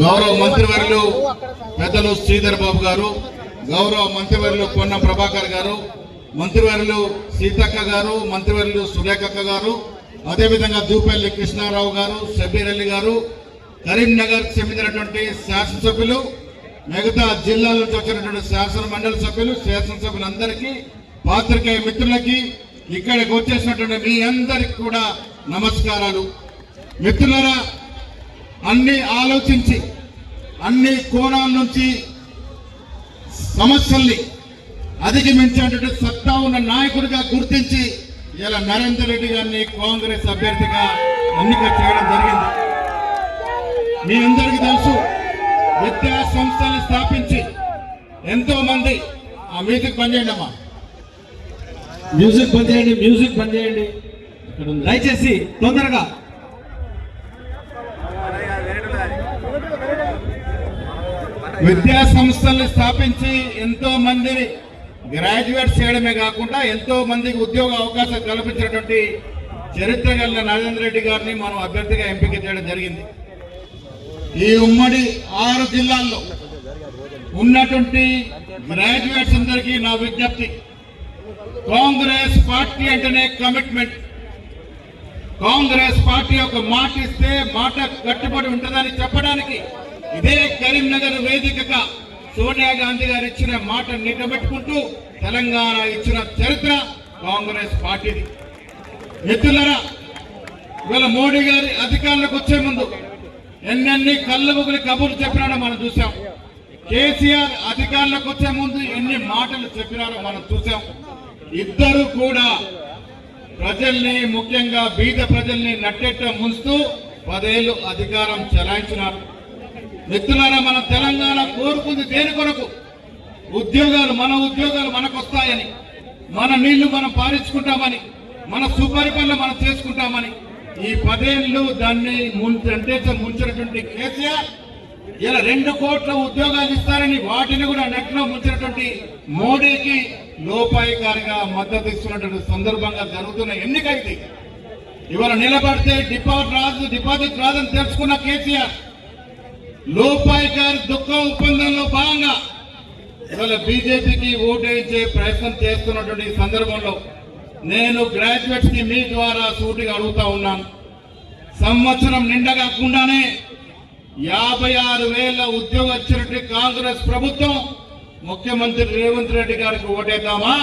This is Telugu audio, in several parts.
గౌరవ మంత్రివర్యులు పెద్దలు శ్రీధర్ బాబు గారు గౌరవ మంత్రివర్యులు పొన్న ప్రభాకర్ గారు మంత్రివర్యులు సీతక్క గారు మంత్రివర్యులు సురేఖక్క గారు అదేవిధంగా దూపల్లి కృష్ణారావు గారు షబీర్ అలీ గారు కరీంనగర్ చెందినటువంటి శాసనసభ్యులు మిగతా జిల్లాల నుంచి వచ్చినటువంటి శాసన మండలి సభ్యులు శాసనసభ్యులందరికీ పాత్రికేయ మిత్రులకి ఇక్కడికి వచ్చేసినటువంటి మీ అందరికి కూడా నమస్కారాలు. మిత్రులరా అన్ని ఆలోచించి అన్ని కోణాల నుంచి సమస్యల్ని అధిగమించేటువంటి సత్తా ఉన్న నాయకుడిగా గుర్తించి ఇలా నరేందర్ రెడ్డి గారిని కాంగ్రెస్ అభ్యర్థిగా ఎన్నిక చేయడం జరిగింది. మీ అందరికీ తెలుసు విద్యా సంస్థలు స్థాపించి ఎంతో మంది ఆ మ్యూజిక్ పనిచేయండి అమ్మా. మ్యూజిక్ పనిచేయండి చేయండి మ్యూజిక్ పనిచేయండి చేయండి. దయచేసి తొందరగా విద్యా సంస్థల్ని స్థాపించి ఎంతో మందిని గ్రాడ్యుయేట్ చేయడమే కాకుండా ఎంతో మందికి ఉద్యోగ అవకాశం కల్పించినటువంటి చరిత్ర కలిగిన నరేంద్ర రెడ్డి గారిని మనం అభ్యర్థిగా ఎంపిక చేయడం జరిగింది. ఈ ఉమ్మడి ఆరు జిల్లాల్లో ఉన్నటువంటి గ్రాడ్యుయేట్స్ అందరికీ నా విజ్ఞప్తి. కాంగ్రెస్ పార్టీ అంటేనే కమిట్మెంట్. కాంగ్రెస్ పార్టీ ఒక మాట ఇస్తే మాట కట్టుబడి ఉంటుందని చెప్పడానికి ఇదే కరీంనగర్ వేదికగా సోనియా గాంధీ గారు ఇచ్చిన మాట నిలబెట్టుకుంటూ తెలంగాణ ఇచ్చిన చరిత్ర కాంగ్రెస్ పార్టీది. మిత్రులరా ఇవాళ మోడీ గారి అధికారంలోకి వచ్చే ముందు ఎన్నెన్ని కళ్ళబుగులి కబుర్లు చెప్పినాడో మనం చూసాం. కేసీఆర్ అధికారంలోకి వచ్చే ముందు ఎన్ని మాటలు చెప్పినారో మనం చూసాం. ఇద్దరు కూడా ప్రజల్ని ముఖ్యంగా బీద ప్రజల్ని నట్టెట్ట ముంచుతూ పదేళ్ళు అధికారం చెలాయించినారు. మిత్రులారా మన తెలంగాణ కోరుకుంది దేని కొరకు? ఉద్యోగాలు మన ఉద్యోగాలు మనకు వస్తాయని మన నీళ్ళు మనం పాలించుకుంటామని మన సుపరిపాలన మనం చేసుకుంటామని ఈ పదేళ్ళు దాన్ని అంటే ముంచినటువంటి కేసీఆర్ ఇలా రెండు కోట్ల ఉద్యోగాలు ఇస్తారని వాటిని కూడా నెట్లో ముంచినటువంటి మోడీకి లోపాయికారిగా మద్దతు ఇస్తున్నటువంటి సందర్భంగా జరుగుతున్న ఎన్నిక ఇది ఇవాళ నిలబడితే డిపాజిట్ రాదు డిపాజిట్ రాదని తెలుసుకున్న కేసీఆర్ లోపాయికారి దుఃఖ ఒప్పందంలో భాగంగా ఇవాళ బీజేపీకి ఓటేయించే ప్రయత్నం చేస్తున్నటువంటి సందర్భంలో నేను గ్రాడ్యుయేట్స్కి మీ ద్వారా సూటిగా అడుగుతా ఉన్నాను. సంవత్సరం నిండగాకుండానే యాభై ఆరు వేల ఉద్యోగం వచ్చినట్టు కాంగ్రెస్ ప్రభుత్వం ముఖ్యమంత్రి రేవంత్ రెడ్డి గారికి ఓటేద్దామా?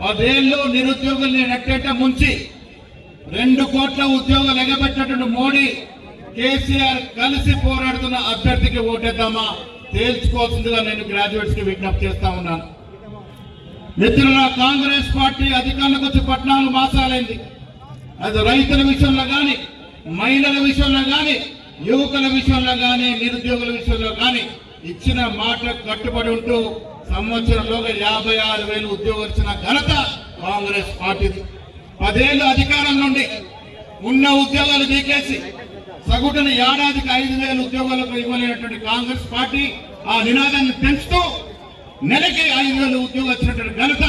పదేళ్ళు నిరుద్యోగుల్ని నెట్టేట ముంచి రెండు కోట్ల ఉద్యోగాలు ఎగబెట్టినటువంటి మోడీ కేసీఆర్ కలిసి పోరాడుతున్న అభ్యర్థికి ఓటేద్దామా? తేల్చుకోవాల్సిందిగా నేను గ్రాడ్యుయేట్స్కి విజ్ఞప్తి చేస్తా ఉన్నాను. మిత్రుల కాంగ్రెస్ పార్టీ అధికారంలోకి వచ్చి పట్టణాలు మాసాలైంది. అది రైతుల విషయంలో కానీ మహిళల విషయంలో కానీ యువకుల విషయంలో కానీ నిరుద్యోగుల విషయంలో కానీ ఇచ్చిన మాట కట్టుబడి ఉంటూ సంవత్సరంలోగా యాభై ఆరు వేలు ఉద్యోగాలు ఇచ్చిన ఘనత కాంగ్రెస్ పార్టీది. పదేళ్ళు అధికారం నుండి ఉన్న ఉద్యోగాలు దీకేసి సగుటున ఏడాదికి ఐదు వేల ఉద్యోగాలకు ఇవ్వలేనటువంటి కాంగ్రెస్ పార్టీ ఆ నినాదాన్ని పెంచుతూ నెలకి ఐదు వేల ఉద్యోగం వచ్చినటువంటి ఘనత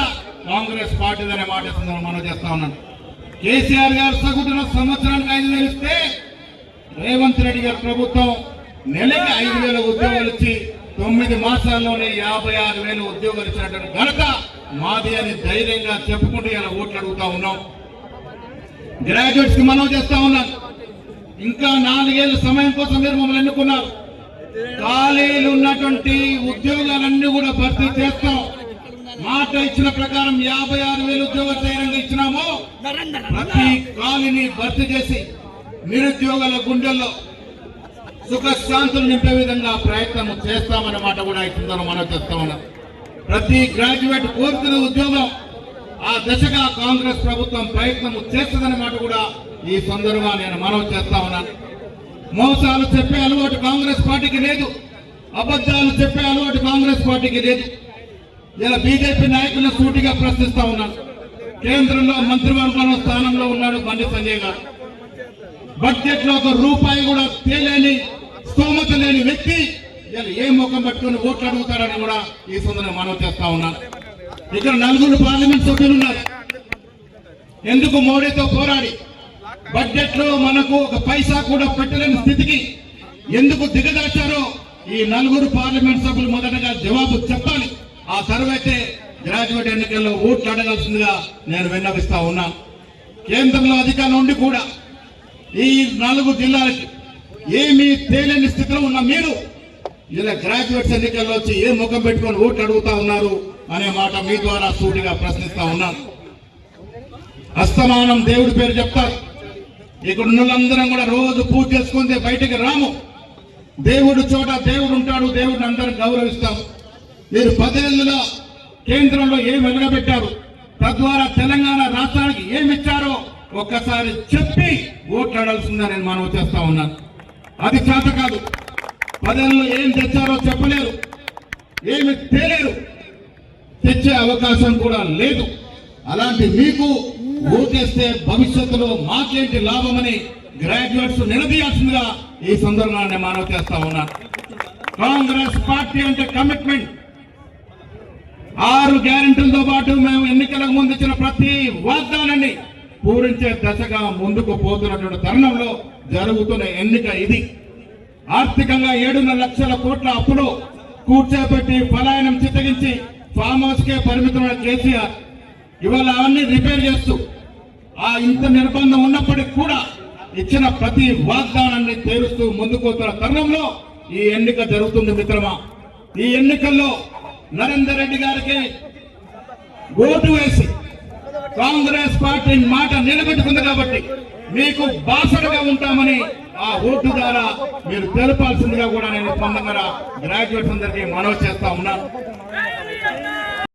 కాంగ్రెస్ పార్టీ అనే మాట మనం చేస్తా ఉన్నాను కేసీఆర్ గారు సగుటున సంవత్సరానికి ఐదు వేలు ఇస్తే రేవంత్ రెడ్డి గారి ప్రభుత్వం నెలకి ఐదు వేల ఉద్యోగాలు ఇచ్చి తొమ్మిది మాసాల్లోనే యాభై ఆరు వేల ఉద్యోగాలు ఇచ్చినటువంటి ఘనత మాది అని ధైర్యంగా చెప్పుకుంటూ ఇలా ఓట్లు అడుగుతా ఉన్నాం. గ్రాడ్యుయేట్స్కి మనం చేస్తా ఉన్నాను ఇంకా నాలుగేళ్ళ సమయం కోసం మీరు మమ్మల్ని ఎన్నుకున్నారు. ఖాళీలు ఉన్నటువంటి ఉద్యోగాలన్నీ కూడా భర్తీ చేస్తాం. మాట ఇచ్చిన ప్రకారం యాభై ఆరు వేలు ఉద్యోగ ధైర్యంగా ఇచ్చినామో. ప్రతి ఖాళీని భర్తీ చేసి నిరుద్యోగుల గుండెల్లో సుఖశాంతులు నింపే విధంగా ప్రయత్నం చేస్తామన్న మాట కూడా ఇస్తుందని మనం చేస్తా ప్రతి గ్రాడ్యుయేట్ కోరుతున్న ఉద్యోగం ఆ దశగా కాంగ్రెస్ ప్రభుత్వం ప్రయత్నం చేస్తుందన్న మాట కూడా ఈ సందర్భంగా నేను మనవి చేస్తా ఉన్నాను. మోసాలు చెప్పే అలవాటు కాంగ్రెస్ పార్టీకి లేదు. అబద్ధాలు చెప్పే అలవాటు కాంగ్రెస్ పార్టీకి లేదు. ఇలా బీజేపీ నాయకులను సూటిగా ప్రశ్నిస్తా ఉన్నాను. కేంద్రంలో మంత్రివర్గంలో స్థానంలో ఉన్నాడు బండి సంజయ్ గారు. బడ్జెట్లో ఒక రూపాయి కూడా తేలేని స్తోమత లేని వ్యక్తి. ఇలా ఏ ముఖం పట్టుకుని ఓట్లు అడుగుతారని కూడా ఈ సందర్భంగా మనం చేస్తా ఉన్నాను. ఇక్కడ నలుగురు పార్లమెంట్ సభ్యులు ఉన్నారు. ఎందుకు మోడీతో పోరాడి? బడ్జెట్లో మనకు ఒక పైసా కూడా పెట్టలేని స్థితికి ఎందుకు దిగదాచారో ఈ నలుగురు పార్లమెంట్ సభ్యులు మొదటగా జవాబు చెప్పాలి. ఆ తర్వాతే గ్రాడ్యుయేట్ ఎన్నికల్లో ఓట్లు అడగాల్సిందిగా నేను విన్నవిస్తా ఉన్నాను కేంద్రంలో అధికారం ఉండి కూడా ఈ నాలుగు జిల్లాలకి ఏమీ తేలేని స్థితిలో ఉన్న మీరు ఇలా గ్రాడ్యుయేట్స్ ఎన్నికల్లో వచ్చి ఏ ముఖం పెట్టుకొని ఓట్లు అడుగుతా ఉన్నారు అనే మాట మీ ద్వారా సూటిగా ప్రశ్నిస్తా ఉన్నాను అస్తమానం దేవుడి పేరు చెప్తారు. ఇక్కడ ఉన్నందరం కూడా రోజు పూజ చేసుకుంటే బయటికి రాము. దేవుడు చోట దేవుడు ఉంటాడు దేవుడిని అందరం గౌరవిస్తాం. మీరు పదేళ్ళలో కేంద్రంలో ఏం వెలగబెట్టారు? తద్వారా తెలంగాణ రాష్ట్రానికి ఏమి ఇచ్చారో ఒక్కసారి చెప్పి ఓట్లాడాల్సిందని నేను మనం చేస్తా ఉన్నాను అది చేత కాదు. పదేళ్ళలో ఏం తెచ్చారో చెప్పలేరు. ఏమి తేలేరు. తెచ్చే అవకాశం కూడా లేదు. అలాంటి మీకు ఓటేస్తే భవిష్యత్తులో మాకేంటి లాభమని గ్రాడ్యుయేట్స్ నిలదీయాల్సిందిగా ఈ సందర్భాన్ని మనవి చేస్తా ఉన్నాను కాంగ్రెస్ పార్టీ అంటే కమిట్మెంట్. ఆరు గ్యారెంటీలతో పాటు మేము ఎన్నికలకు ముందు ఇచ్చిన ప్రతి వాగ్దానాన్ని పూరించే దశగా ముందుకు పోతున్నటువంటి తరుణంలో జరుగుతున్న ఎన్నిక ఇది. ఆర్థికంగా ఏడున్నర లక్షల కోట్ల అప్పులు కూర్చోబెట్టి పలాయనం చిత్తగించి ఫామ్ హౌస్ కే పరిమితమైన కేసీఆర్ ఇవాళ అవన్నీ రిపేర్ చేస్తూ ఆ ఇంత నిర్బంధం ఉన్నప్పటికీ కూడా ఇచ్చిన ప్రతి వాగ్దానాన్ని తేరుస్తూ ముందుకోతున్న తరుణంలో ఈ ఎన్నిక జరుగుతుంది మిత్రమా. ఈ ఎన్నికల్లో నరేందర్ రెడ్డి గారికి ఓటు వేసి కాంగ్రెస్ పార్టీ మాట నిలబెట్టుకుంది కాబట్టి మీకు బాసడగా ఉంటామని ఆ ఓటు ద్వారా మీరు తెలపాల్సిందిగా కూడా నేను పొందగల గ్రాడ్యుయేట్స్ అందరికీ మనవి చేస్తా ఉన్నాను.